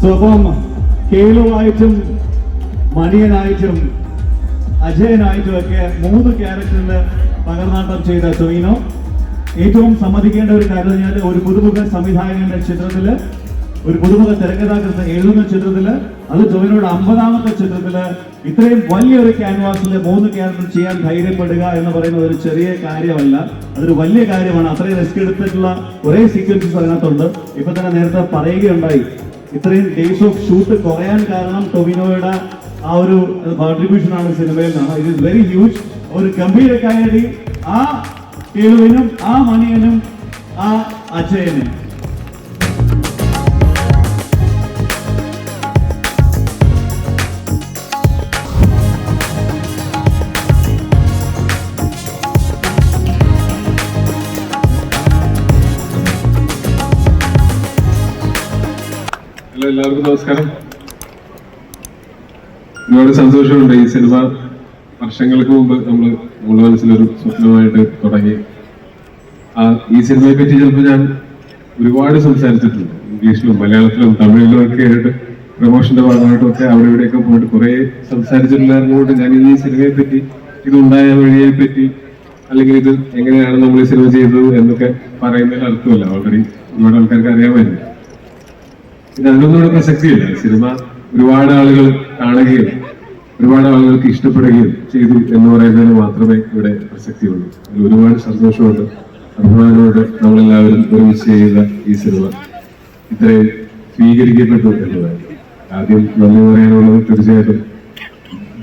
So അപ്പം കേളുവായിട്ടും മണിയനായിട്ടും അജയനായിട്ടും ഒക്കെ മൂന്ന് ക്യാരക്ടറിൽ പകർന്നാട്ടം ചെയ്ത ടൊയിനോ ഏറ്റവും സമ്മതിക്കേണ്ട ഒരു കാര്യം ഞാൻ ഒരു പുതുമുഖ സംവിധായകന്റെ ചിത്രത്തിൽ ഒരു പുതുമുഖ തിരക്കഥാകൃത്ത് എഴുതുന്ന ചിത്രത്തിൽ അത് ടൊവിനോയുടെ അമ്പതാമത്തെ ചിത്രത്തിൽ ഇത്രയും വലിയൊരു ക്യാൻവാസിൽ മൂന്ന് ക്യാരക്ടർ ചെയ്യാൻ ധൈര്യപ്പെടുക എന്ന് പറയുന്നത് ഒരു ചെറിയ കാര്യമല്ല. അതൊരു വലിയ കാര്യമാണ്. അത്രയും റിസ്ക് എടുത്തിട്ടുള്ള കുറേ സീക്വൻസസ് അതിനകത്തുണ്ട്. ഇപ്പൊ തന്നെ നേരത്തെ പറയുകയുണ്ടായി. ഇത്രയും ഡേയ്സ് ഓഫ് ഷൂട്ട് കുറയാൻ കാരണം ടൊവിനോയുടെ ആ ഒരു കോൺട്രിബ്യൂഷൻ ആണ് സിനിമയിൽ നിന്നാണ് ഇറ്റ് ഇസ് വെരി ഹ്യൂജ് ഒരു ഗംഭീര കാര്യം ആ കേളുവിനും ആ മണിയനും ആ അജയനും. ഹലോ എല്ലാവർക്കും നമസ്കാരം. ഒരുപാട് സന്തോഷമുണ്ട് ഈ സിനിമ വർഷങ്ങൾക്ക് മുമ്പ് നമ്മൾ നമ്മുടെ മനസ്സിലൊരു സ്വപ്നമായിട്ട് തുടങ്ങി. ആ ഈ സിനിമയെ പറ്റി ചിലപ്പോൾ ഞാൻ ഒരുപാട് സംസാരിച്ചിട്ടുണ്ട്. ഇംഗ്ലീഷിലും മലയാളത്തിലും തമിഴിലും ഒക്കെ ആയിട്ട് പ്രൊമോഷന്റെ ഭാഗമായിട്ടൊക്കെ അവിടെ ഇവിടെയൊക്കെ പോയിട്ട് കുറെ സംസാരിച്ചിട്ടുള്ളതുകൊണ്ട് ഞാൻ ഈ സിനിമയെ പറ്റി ഇതുണ്ടായ വഴിയെ പറ്റി അല്ലെങ്കിൽ ഇത് എങ്ങനെയാണ് നമ്മൾ ഈ സിനിമ ചെയ്തത് എന്നൊക്കെ പറയുന്നതിൽ അർത്ഥമില്ല. ഓൾറെഡി ഒരുപാട് ആൾക്കാർക്ക് അറിയാമായിരുന്നു. ഇത് അതിനൊന്നും ഇവിടെ പ്രസക്തിയില്ല സിനിമ ഒരുപാട് ആളുകൾ കാണുകയും ഒരുപാട് ആളുകൾക്ക് ഇഷ്ടപ്പെടുകയും ചെയ്തു എന്ന് പറയുന്നതിന് മാത്രമേ ഇവിടെ പ്രസക്തിയുള്ളൂ. അതിൽ ഒരുപാട് സന്തോഷമുണ്ട്. അഭിമാനമുണ്ട് നമ്മളെല്ലാവരും ഒരുമിച്ച് ചെയ്യുന്ന ഈ സിനിമ. ഇത്രയും സ്വീകരിക്കപ്പെട്ടു എന്നതാണ് ആദ്യം നന്ദി പറയാനുള്ളത് തീർച്ചയായിട്ടും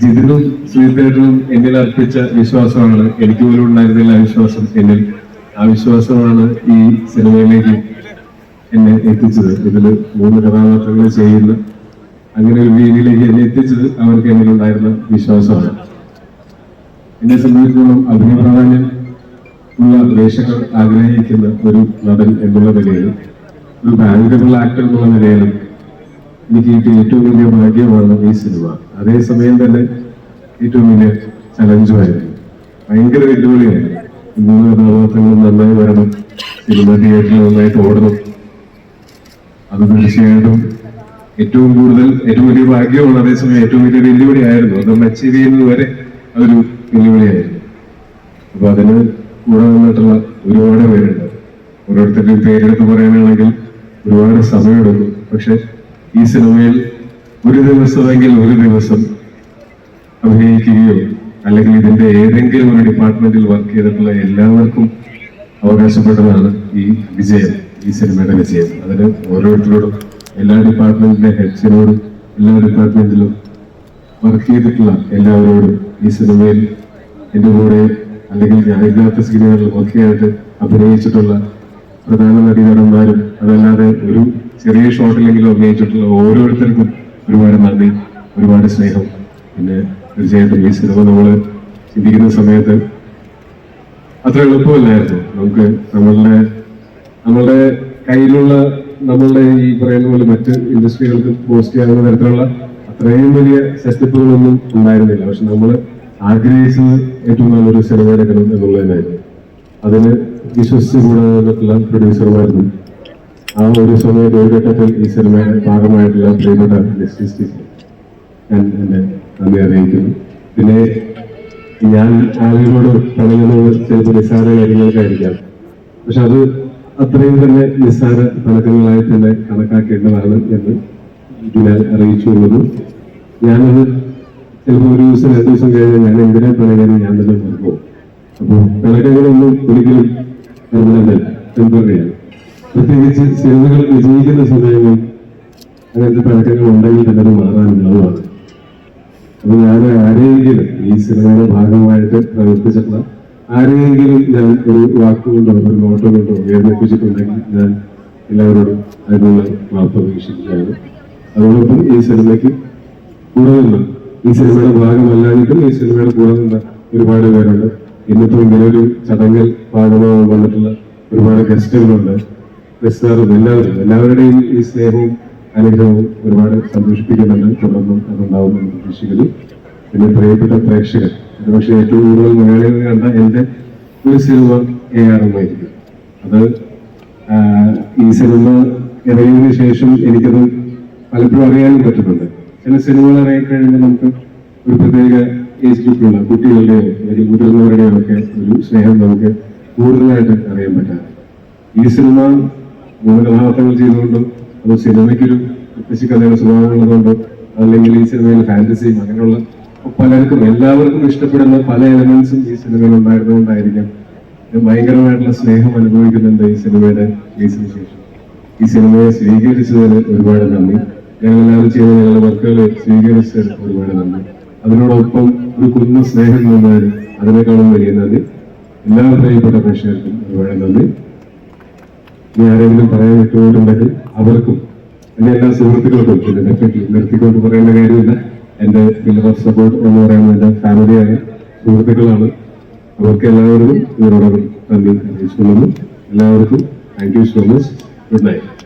ജിതിനും സുഹൃത്തേട്ടനും എന്നിൽ അർപ്പിച്ച വിശ്വാസമാണ്. എനിക്ക് പോലും ഉണ്ടായിരുന്നില്ല ആ വിശ്വാസം. എന്നിൽ ആ വിശ്വാസമാണ് ഈ സിനിമയിലേക്ക് എന്നെ എത്തിച്ചത്. ഇതിൽ മൂന്ന് കഥാപാത്രങ്ങൾ ചെയ്യുന്ന. അങ്ങനെ ഒരു രീതിയിലേക്ക് എന്നെ എത്തിച്ചത് അവർക്ക് എന്നിലുണ്ടായിരുന്ന വിശ്വാസമാണ്. എന്നെ സംബന്ധിച്ചിടത്തോളം അഭിനയ പ്രാധാന്യം ഉള്ള പ്രേക്ഷകർ ആഗ്രഹിക്കുന്ന ഒരു നടൻ എന്നുള്ള നിലയിലും ഒരു ബാങ്കബിൾ ആക്ടർ എന്നുള്ള നിലയിലും എനിക്ക് കിട്ടിയ ഏറ്റവും വലിയ ഭാഗ്യമാണ് ഈ സിനിമ. അതേസമയം തന്നെ ഏറ്റവും വലിയ ചലഞ്ചുമായിരുന്നു ഭയങ്കര വെല്ലുവിളിയായിരുന്നു. മൂന്ന് കഥാപാത്രങ്ങളും നന്നായി വരണം. സിനിമ തിയേറ്ററിൽ നന്നായിട്ട് ഓടണം. അത് തീർച്ചയായിട്ടും ഏറ്റവും കൂടുതൽ ഏറ്റവും വലിയ ഭാഗ്യമാണ് അതേസമയം ഏറ്റവും വലിയ വെല്ലുവിളിയായിരുന്നു അതൊന്ന് അച്ചീവ് ചെയ്യുന്നത് വരെ അതൊരു വെല്ലുവിളിയായിരുന്നു. അപ്പൊ അതിന് കൂടെ നിന്നിട്ടുള്ള ഒരുപാട് പേരുണ്ട്. ഓരോരുത്തരുടെയും പേരെടുത്ത് പറയാനാണെങ്കിൽ ഒരുപാട് സമയമെടുക്കും. പക്ഷെ ഈ സിനിമയിൽ ഒരു ദിവസമെങ്കിൽ ഒരു ദിവസം അഭിനയിക്കുകയോ അല്ലെങ്കിൽ ഇതിന്റെ ഏതെങ്കിലും ഒരു ഡിപ്പാർട്ട്മെന്റിൽ വർക്ക് ചെയ്തിട്ടുള്ള എല്ലാവർക്കും അവകാശപ്പെട്ടതാണ് ഈ വിജയം. ഈ സിനിമയുടെ വിജയം. അതിന് ഓരോരുത്തരോടും എല്ലാ ഡിപ്പാർട്ട്മെന്റിലെ ഹെഡ്സിനോടും എല്ലാ ഡിപ്പാർട്ട്മെന്റിലും വർക്ക് ചെയ്തിട്ടുള്ള എല്ലാവരോടും ഈ സിനിമയിൽ എന്റെ കൂടെ അല്ലെങ്കിൽ ഞാനില്ലാത്ത സിനിമകളിൽ ഒക്കെ ആയിട്ട് അഭിനയിച്ചിട്ടുള്ള പ്രധാന നടീനടന്മാരും അതല്ലാതെ ഒരു ചെറിയ ഷോട്ടിലെങ്കിലും അഭിനയിച്ചിട്ടുള്ള ഓരോരുത്തർക്കും ഒരുപാട് നന്ദി ഒരുപാട് സ്നേഹം. പിന്നെ തീർച്ചയായിട്ടും ഈ സിനിമ നമ്മൾ ചിന്തിക്കുന്ന സമയത്ത് അത്ര എളുപ്പമല്ലായിരുന്നു. നമുക്ക് നമ്മളുടെ നമ്മളുടെ കയ്യിലുള്ള നമ്മളുടെ ഈ പറയുന്ന പോലെ മറ്റ് ഇൻഡസ്ട്രികൾക്ക് പോസ്റ്റ് ചെയ്യാവുന്ന തരത്തിലുള്ള അത്രയും വലിയ സെറ്റപ്പുകളൊന്നും ഉണ്ടായിരുന്നില്ല. പക്ഷെ നമ്മൾ ആഗ്രഹിച്ചത് ഏറ്റവും നല്ലൊരു സിനിമ എടുക്കണം എന്നുള്ളത് തന്നെയായിരുന്നു. അതിന് വിശ്വസിച്ച് കൂടെ നിന്നിട്ടുള്ള പ്രൊഡ്യൂസർമായിരുന്നു ആ ഒരു സമയത്ത് ഒരു ഘട്ടത്തിൽ ഈ സിനിമയുടെ ഭാഗമായിട്ടുള്ള പ്രിയപ്പെട്ട ജസ്റ്റിസ് ഞാൻ എന്നെ നന്ദി അറിയിക്കുന്നു. പിന്നെ ഞാൻ ആളുകളോട് പറയുന്നത് ചിലപ്പോൾ നിസ്സാര കാര്യങ്ങൾക്കായിരിക്കാം. പക്ഷെ അത് അത്രയും തന്നെ നിസ്സാര തലക്കങ്ങളായി തന്നെ കണക്കാക്കേണ്ടതാണ് എന്ന് ഞാൻ അറിയിച്ചുള്ളത് ഞാനത് ചിലപ്പോൾ ഒരു ദിവസം രണ്ടു ദിവസം കഴിഞ്ഞാൽ ഞാൻ എന്തിനെ പറയുന്നത് ഞാൻ തന്നെ മറക്കും അപ്പോൾ കണക്കങ്ങളൊന്നും ഒരിക്കലും പെർമനന്റ് ടെമ്പററിയാണ് പ്രത്യേകിച്ച് സിനിമകൾ വിജയിക്കുന്ന സമയങ്ങളിൽ അങ്ങനത്തെ പഴക്കങ്ങൾ ഉണ്ടെങ്കിൽ തന്നെ അത് മാറാനുള്ളതാണ് അപ്പൊ ഞാൻ ആരെയെങ്കിലും ഈ സിനിമയുടെ ഭാഗമായിട്ട് പ്രവർത്തിച്ചിട്ടുള്ള ആരെയെങ്കിലും ഞാൻ ഒരു വാക്കുകൊണ്ടോ ഒരു നോട്ടോ കൊണ്ടോ വേദനിപ്പിച്ചിട്ടുണ്ടെങ്കിൽ ഞാൻ എല്ലാവരോടും അതിനുള്ള മാപ്പ് അപേക്ഷിക്കുകയാണ് അതോടൊപ്പം ഈ സിനിമയ്ക്ക് കൂടെ നിന്ന് ഈ സിനിമയുടെ ഭാഗമല്ലാതിട്ടും ഈ സിനിമയുടെ കൂടെ നിന്ന് ഒരുപാട് പേരുണ്ട്. ഇന്നിപ്പോ ഇങ്ങനെ ഒരു ചടങ്ങിൽ ഭാഗമായി വന്നിട്ടുള്ള ഒരുപാട് ഗസ്റ്റുകളുണ്ട്. ഗസ്റ്റുകാരും എല്ലാവരും എല്ലാവരുടെയും ഈ സ്നേഹവും അനുഗ്രഹവും ഒരുപാട് സന്തോഷിപ്പിക്കുന്നുണ്ട് തുടർന്നും അതുണ്ടാവുമെന്ന് പ്രതീക്ഷിക്കുന്നു. പിന്നെ പ്രിയപ്പെട്ട പ്രേക്ഷകർ പക്ഷേ ഏറ്റവും കൂടുതൽ മലയാളികൾ കണ്ട എന്റെ ഒരു സിനിമ എ ആർ എം ആയിരിക്കും. അത് ഈ സിനിമ ഇറങ്ങിയതിനു ശേഷം എനിക്കത് പലപ്പോഴും അറിയാനും പറ്റുന്നുണ്ട്. ചില സിനിമകൾ ഇറങ്ങിക്കഴിഞ്ഞാൽ നമുക്ക് ഒരു പ്രത്യേക ഏജ് ഗ്രൂപ്പിലുള്ള കുട്ടികളുടെയോ അല്ലെങ്കിൽ മുതിർന്നവരുടെയോ ഒക്കെ ഒരു സ്നേഹം നമുക്ക് കൂടുതലായിട്ട് അറിയാൻ പറ്റാറ് ഈ സിനിമ മൂന്ന് കഥാപാത്രങ്ങൾ ചെയ്തുകൊണ്ടും അത് സിനിമയ്ക്കൊരു കൃഷി കഥയുടെ സ്വഭാവമുള്ളതുകൊണ്ടും അല്ലെങ്കിൽ ഈ സിനിമയിൽ ഫാന്റസിയും അങ്ങനെയുള്ള പലർക്കും എല്ലാവർക്കും ഇഷ്ടപ്പെടുന്ന പല എലമെന്റ്സും ഈ സിനിമയിൽ ഉണ്ടായിരുന്നുകൊണ്ടായിരിക്കാം ഭയങ്കരമായിട്ടുള്ള സ്നേഹം അനുഭവിക്കുന്നുണ്ട് ഈ സിനിമയുടെ റിലീസിന് ശേഷം. ഈ സിനിമയെ സ്വീകരിച്ചതിന് ഒരുപാട് നന്ദി. ഞങ്ങൾ എല്ലാവരും ചെയ്ത ഞങ്ങളുടെ വർക്കുകളെ സ്വീകരിച്ചതിന് ഒരുപാട് നന്ദി. അതിനോടൊപ്പം ഒരു കുഞ്ഞു സ്നേഹം തന്നാൽ അതിനേക്കാളും വലിയ നന്ദി. എല്ലാ പ്രിയപ്പെട്ട പ്രേക്ഷകർക്കും ഒരുപാട് നന്ദി. ഇനി ആരെങ്കിലും പറയാൻ വിട്ടുപോയിട്ടുണ്ടെങ്കിൽ അവർക്കും എന്റെ എല്ലാ സുഹൃത്തുക്കൾക്കും ഡെഫിനറ്റ്ലി നിർത്തിക്കൊണ്ട് പറയേണ്ട കാര്യമില്ല. എന്റെ വലിയ ഫസ്റ്റ് സപ്പോർട്ട് എന്ന് പറയുന്നത് എന്റെ ഫാമിലിയായ സുഹൃത്തുക്കളാണ്. അവർക്ക് എല്ലാവരും ഇവരോടൊപ്പം നന്ദി. അറിയിച്ചുകൊള്ളുന്നു എല്ലാവർക്കും thank you so much good night